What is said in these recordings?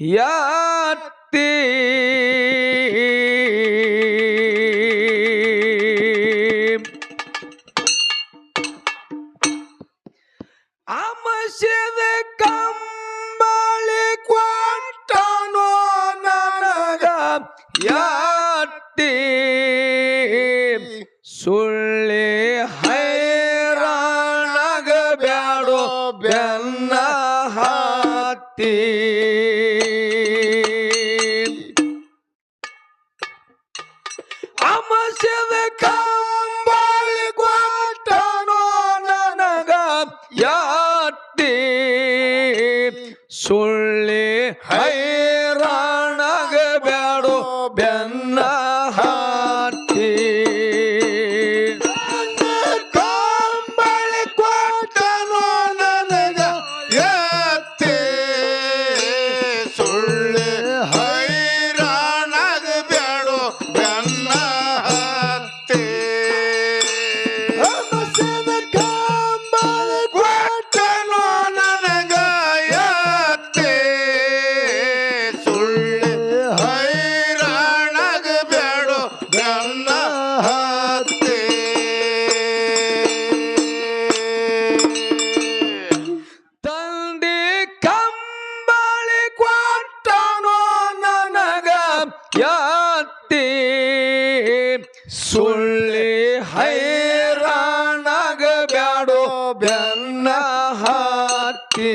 ಯಾತಿ ಅಮಶದ ಕಂಬಳಿ ಕ್ವಾಂಟನೋ ನನಗ ಯಾತಿ ಸುಳ್ಳಿ ಹೈರಾಣಗ ಬ್ಯಾಡೋ ಬೆನ್ನ ಹತ್ತಿ. ಬೆನ್ನ ಹಾಕಿ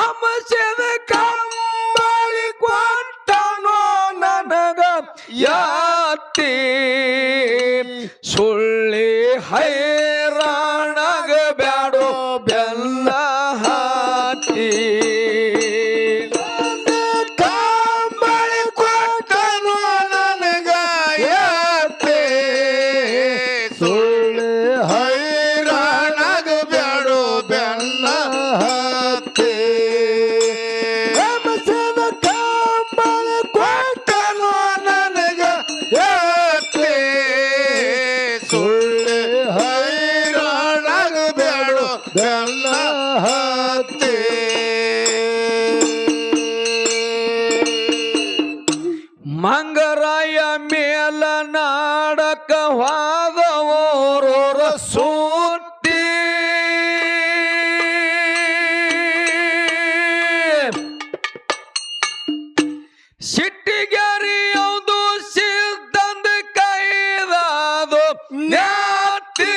ಅಮಸದ ಕಂಬಳಿ ಕೊಟ್ಟನೋ ನನಗ ಯಾತಿ ಸುಳ್ಳಿ ಹೈರಾಣಗ ಸಿಟ್ಟಿಗ್ಯಾರಿ ಯಾವುದು ಸಿದ್ದಂದ ಕೈದಾದು ಜ್ಞಾತಿ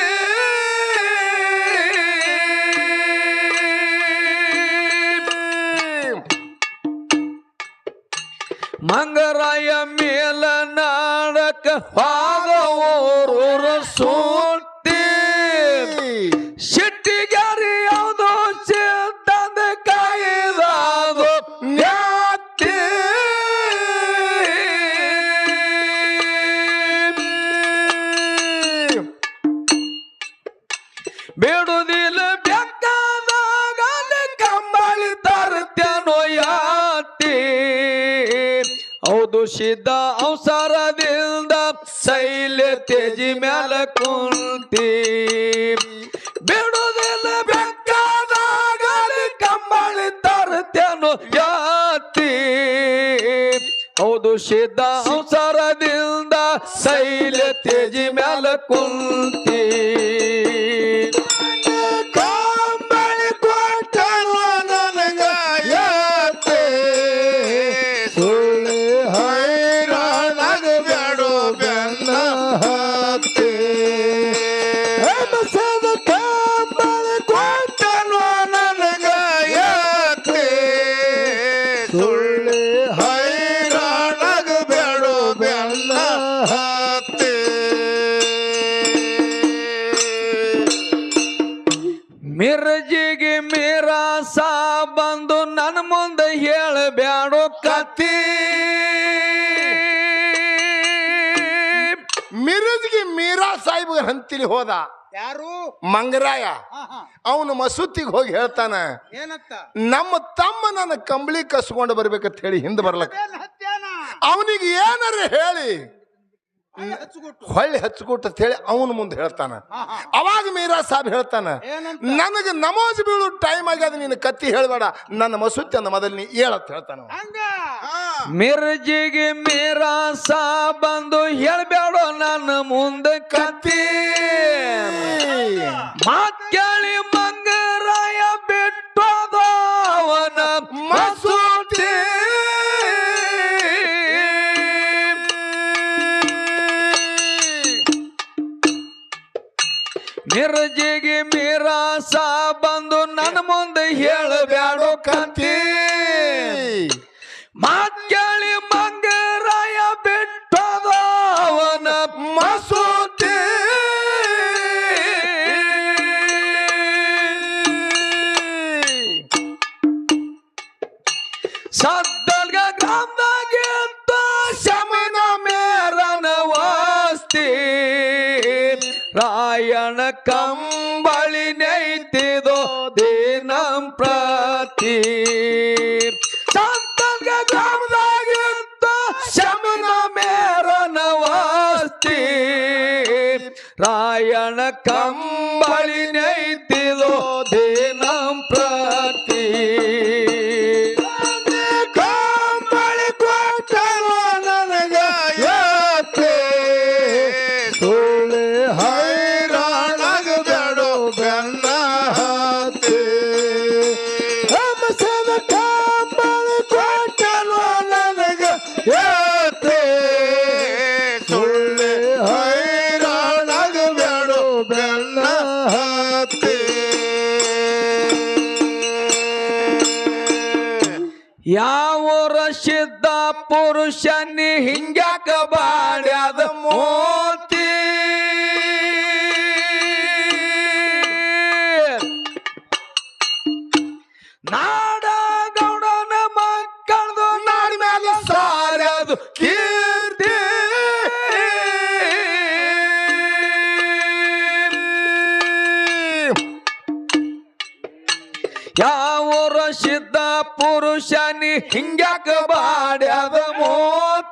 ಮಂಗರಾಯ ಮೇಲ ನಾಡಕ ಪಾದವೋರೂರ ಸೂಟಿ ಸಿದ್ಧ ಅವಸರದಿಂದ ಶೈಲ ತೇಜಿ ಮ್ಯಾಲ ಕುಂತಿ. ಬಿಡುದಿಲ್ಲ ಬೆಕ್ಕಾದಾಗಲಿ ಕಂಬಳಿ ತರ್ತೇನು ಯಾತಿ ಹೌದು ಸಿದ್ಧ ಅವಸರದಿಂದ ಶೈಲ ತೇಜಿ ಮ್ಯಾಲ ಕುಂತಿ. ಹೇಳಬ್ಯಾಡೋ ಕತ್ತಿ. ಮಿರಜ್ಗೆ ಮೀರಾ ಸಾಹಿಬ್ ಹಂತಿಲಿ ಹೋದ. ಯಾರು? ಮಂಗರಾಯ. ಅವನು ಮಸೂತಿಗೆ ಹೋಗಿ ಹೇಳ್ತಾನ ಏನತ್ತ? ನಮ್ಮ ತಮ್ಮ ನನ್ನ ಕಂಬಳಿ ಕಸ್ಕೊಂಡು ಬರ್ಬೇಕಂತ ಹೇಳಿ ಹಿಂದೆ ಬರ್ಲಕ್ಕ. ಅವನಿಗೆ ಏನಾರ ಹೇಳಿ. ಹೊಳ್ಳಿ ಹಚ್ಚಿಕೊಟ್ಟು ಅಂತ ಹೇಳಿ ಅವನ ಮುಂದೆ ಹೇಳ್ತಾನ. ಅವಾಗ ಮೀರಾ ಸಾಬ್ ಹೇಳ್ತಾನ ನನಗೆ ನಮಾಜ್ ಬೀಳು ಟೈಮ್ ಆಗ್ಯದ ನೀನು ಕತ್ತಿ ಹೇಳ್ಬೇಡ ನನ್ನ ಮಸೂತಿ ಅಂದ ಮೊದಲು ನೀ ಹೇಳತ್ ಹೇಳ್ತಾನ ಮಿರ್ಜಿಗೆ ಮೀರಾ ಸಾಬ್ ಬಂದು ಹೇಳ್ಬೇಡೋ ನನ್ನ ಮುಂದೆ ಕತ್ತಿ. ಮಾತ್ ಕೇಳಿ ಮಿರ್ಜಿಗೆ ಮೀರಾಸ ಬಂದು ನನ್ನ ಮುಂದೆ ಹೇಳಬೇಡೋ ಕತ್ತಿ ರಾಯಣ ಪುರುಷನಿ ಹಿಂಗ್ಯಾಕ ಬಾಡ್ಯಾದ ಮೋತಿ ಹಿಂಗ್ಯಾಕ ಬಾಡ್ಯಾದ ಮೋತಿ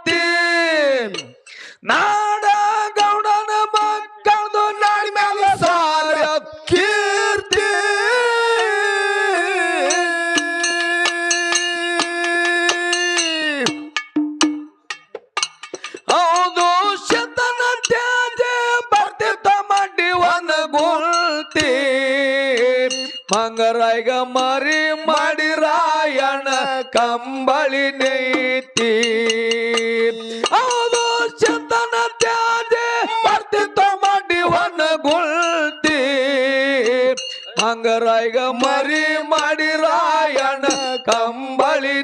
ಕಂಬಳಿ ನೈತಿ ಹೌದು ಶತನ ತ್ಯಾಜ ಬರ್ತಿರ್ತ ಮಡ್ಡಿ ಒಂದು ಗುಳ್ತಿ ಮಂಗರಾಯ್ಗ ಮರಿ ಮಾಡಿ ರಾಯಣ ಕಂಬಳಿ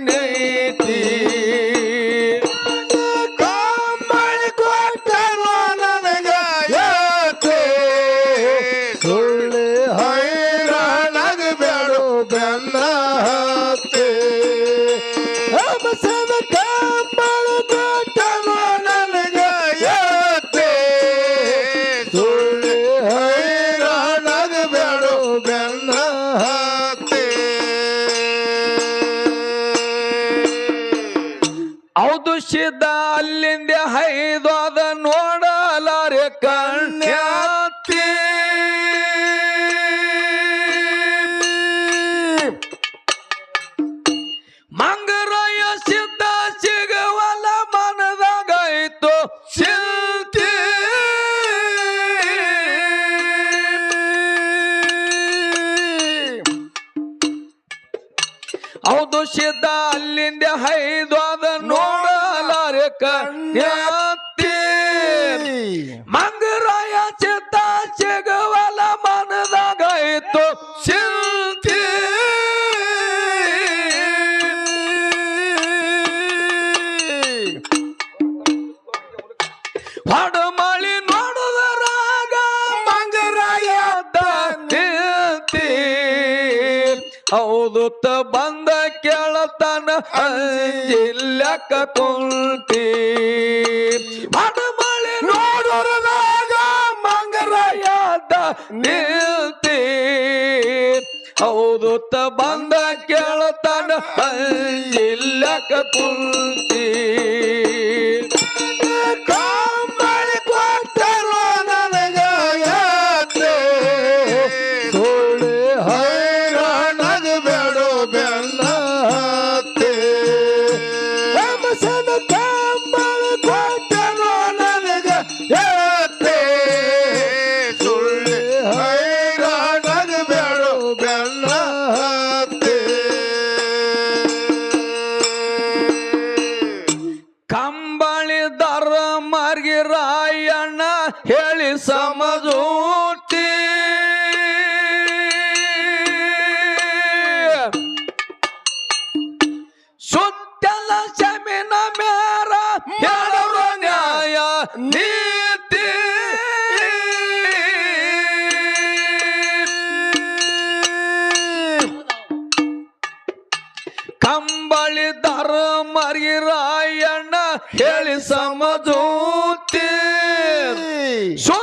ಹೌದು ಸಿದ್ಧ ಅಲ್ಲಿಂದ ಹೈದು ಅದ ನೋಡಲಾರೆ. ಕಣ್ಯಾತಿ ಅಂಜಿಲ್ಲಕ ಕುಂತಿ ಹೊಡಮಳಿ ನೋಡುದರಾಗ ಮಂಗರಾಯ ನಿಲ್ತಿ ಹೌದು ತ ಬಂದ ಕೇಳತನ ಅಂಜಿಲ್ಲಕ ಕುಂತಿ ಹೇಳಿ ಸಮಜೂತಿ So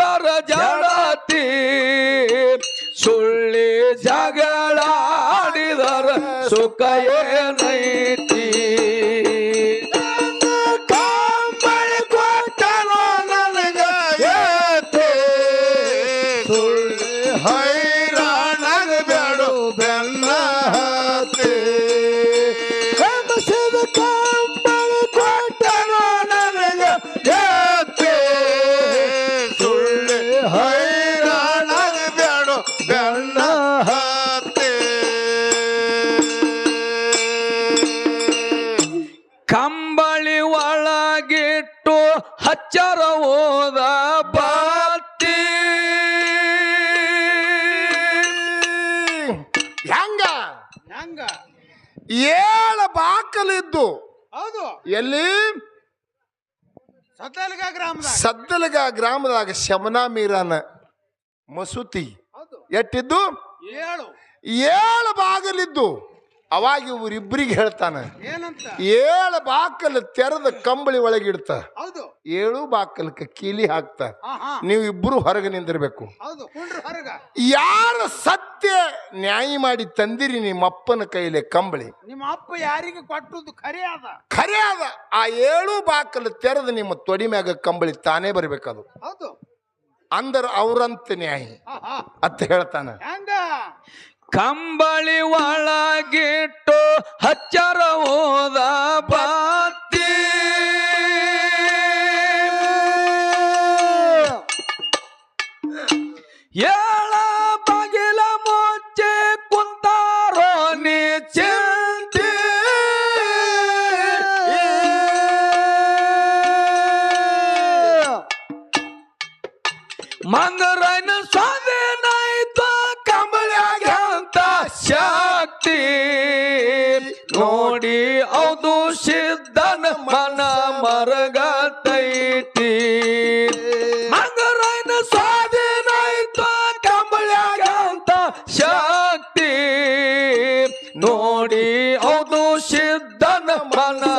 ಆಗೋದಿಬ್ಬರ ಜಡತಿ ಸುಳ್ಳಿ ಜಗಳಾಡಿದರ ಸುಖ ಏನೈತಿ? ಹಚ್ಚರ ಹೋದ ಬಾತಿ. ಹೆಂಗ ಹೆಂಗ ಏಳ ಬಾಕಲಿದ್ದು. ಹೌದು. ಎಲ್ಲಿ? ಸದ್ದಲಗ ಗ್ರಾಮದಾಗ. ಸದ್ದಲಗ ಗ್ರಾಮದಾಗ ಶಮನಾ ಮೀರನ ಮಸೂತಿ ಹೌದು. ಎಟ್ಟಿದ್ದು. ಏಳು. ಏಳು ಬಾಗಲಿದ್ದು. ಅವಾಗ ಇವರಿಬ್ಬರಿಗೆ ಹೇಳ್ತಾನೆ. ಏನಂತ? ಏಳು ಬಾಕಲು ತೆರೆದ ಕಂಬಳಿ ಒಳಗಿಡ್ತ. ಹೌದು. ಏಳು ಬಾಕಲಕ್ಕೆ ಕೀಲಿ ಹಾಕ್ತ ಹಾ ಹಾ. ನೀವು ಇಬ್ಬರು ಹೊರಗೆ ನಿಂದಿರ್ಬೇಕು. ಯಾರು ಕುಂಡ್ರು ಹೊರಗ. ಯಾರ ಸತ್ಯ ನ್ಯಾಯ ಮಾಡಿ ತಂದಿರಿ ನಿಮ್ಮಪ್ಪನ ಕೈಲಿ ಕಂಬಳಿ. ನಿಮ್ಮ ಅಪ್ಪ ಯಾರಿಗೆ ಕೊಟ್ಟದ್ದು ಖರೆ ಅದ? ಖರೆ ಅದ. ಆ ಏಳು ಬಾಕಲು ತೆರೆದು ನಿಮ್ಮ ತೊಡಿ ಮ್ಯಾಗ ಕಂಬಳಿ ತಾನೇ ಬರ್ಬೇಕದು. ಹೌದು. ಅಂದ್ರ ಅವ್ರಂತ ನ್ಯಾಯ. ಅತ್ತ ಹೇಳ್ತಾನ. ಕಂಬಳಿ ಒಳಗಿಟ್ಟು ಹಚ್ಚರ ಹೋದ ಬಾತಿ. ಏಳ ಶಕ್ತಿ. ನೋಡಿ ಹೌದು ಸಿದ್ಧನ ಮನ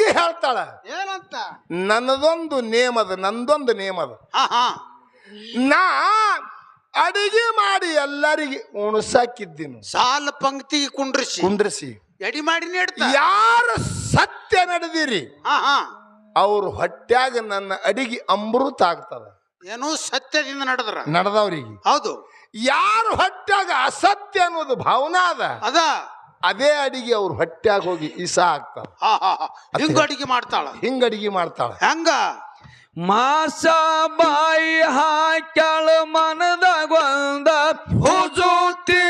ಆಕೆ ಹೇಳ್ತಾಳ? ಏನಂತ? ನನ್ನದೊಂದು ನೇಮ್ ಅದ ನಂದೊಂದು ನೇಮ್ ಅದ ನಾ ಅಡಿಗೆ ಮಾಡಿ ಎಲ್ಲರಿಗೆ ಉಣಸಾಕಿದ್ದೀನಿ. ಸಾಲ ಪಂಕ್ತಿ ಕುಂಡ್ರಿಸಿ. ಕುಂಡ್ರಿಸಿ. ಎಡಿ ಮಾಡಿ ನೀಡ್ತಾ. ಯಾರು ಸತ್ಯ ನಡೆದಿರಿ ಅವ್ರ ಹೊಟ್ಯಾಗ ನನ್ನ ಅಡಿಗೆ ಅಮೃತ ಆಗ್ತದ. ಏನೋ ಸತ್ಯದಿಂದ ನಡೆದ್ರ. ನಡೆದವ್ರಿಗೆ. ಹೌದು. ಯಾರು ಹೊಟ್ಯಾಗ ಅಸತ್ಯ ಅನ್ನೋದು ಭಾವನಾ ಅದ. ಅದ. ಅದೇ ಅಡಿಗೆ ಅವ್ರು ಹೊಟ್ಟೆಯಾಗಿ ಹೋಗಿ ಇಸ ಆಗ್ತಾರ ಹಿಂಗ ಅಡಿಗೆ ಮಾಡ್ತಾಳ. ಹಿಂಗ ಅಡಿಗೆ ಮಾಡ್ತಾಳ. ಹೆಂಗ? ಮಾಸ ಬಾಯಿ ಹಾಕ್ಯಾಳ ಮನದಾಗ ಒಂದ ಹೊಜೋತಿ.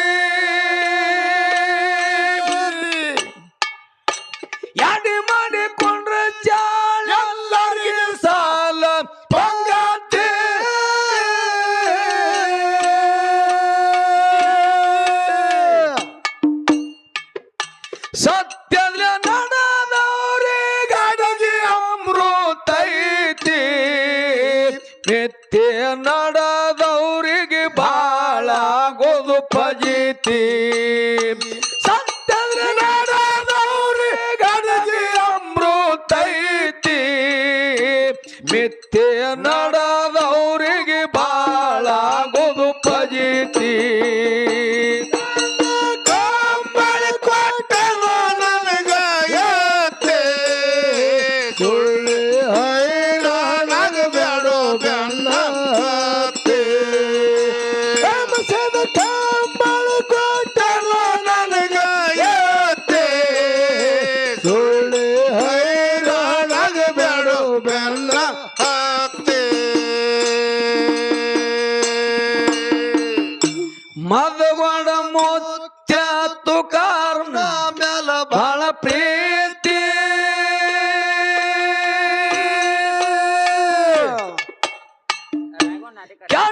ಸತ್ಯ क्या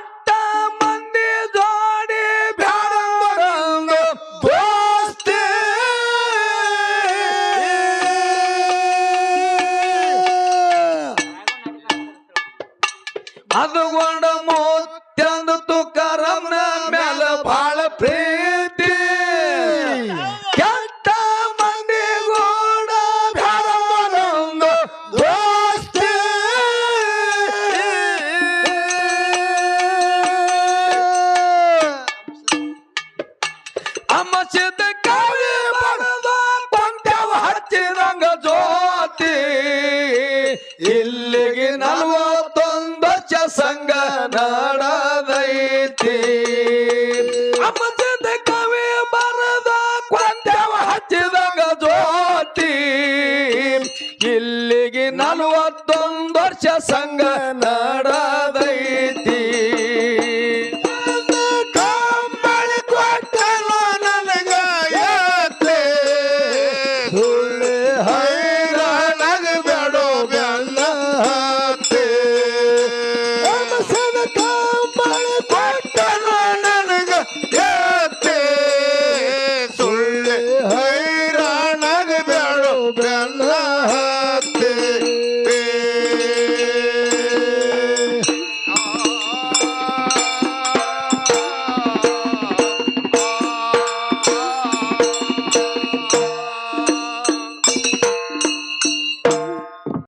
na na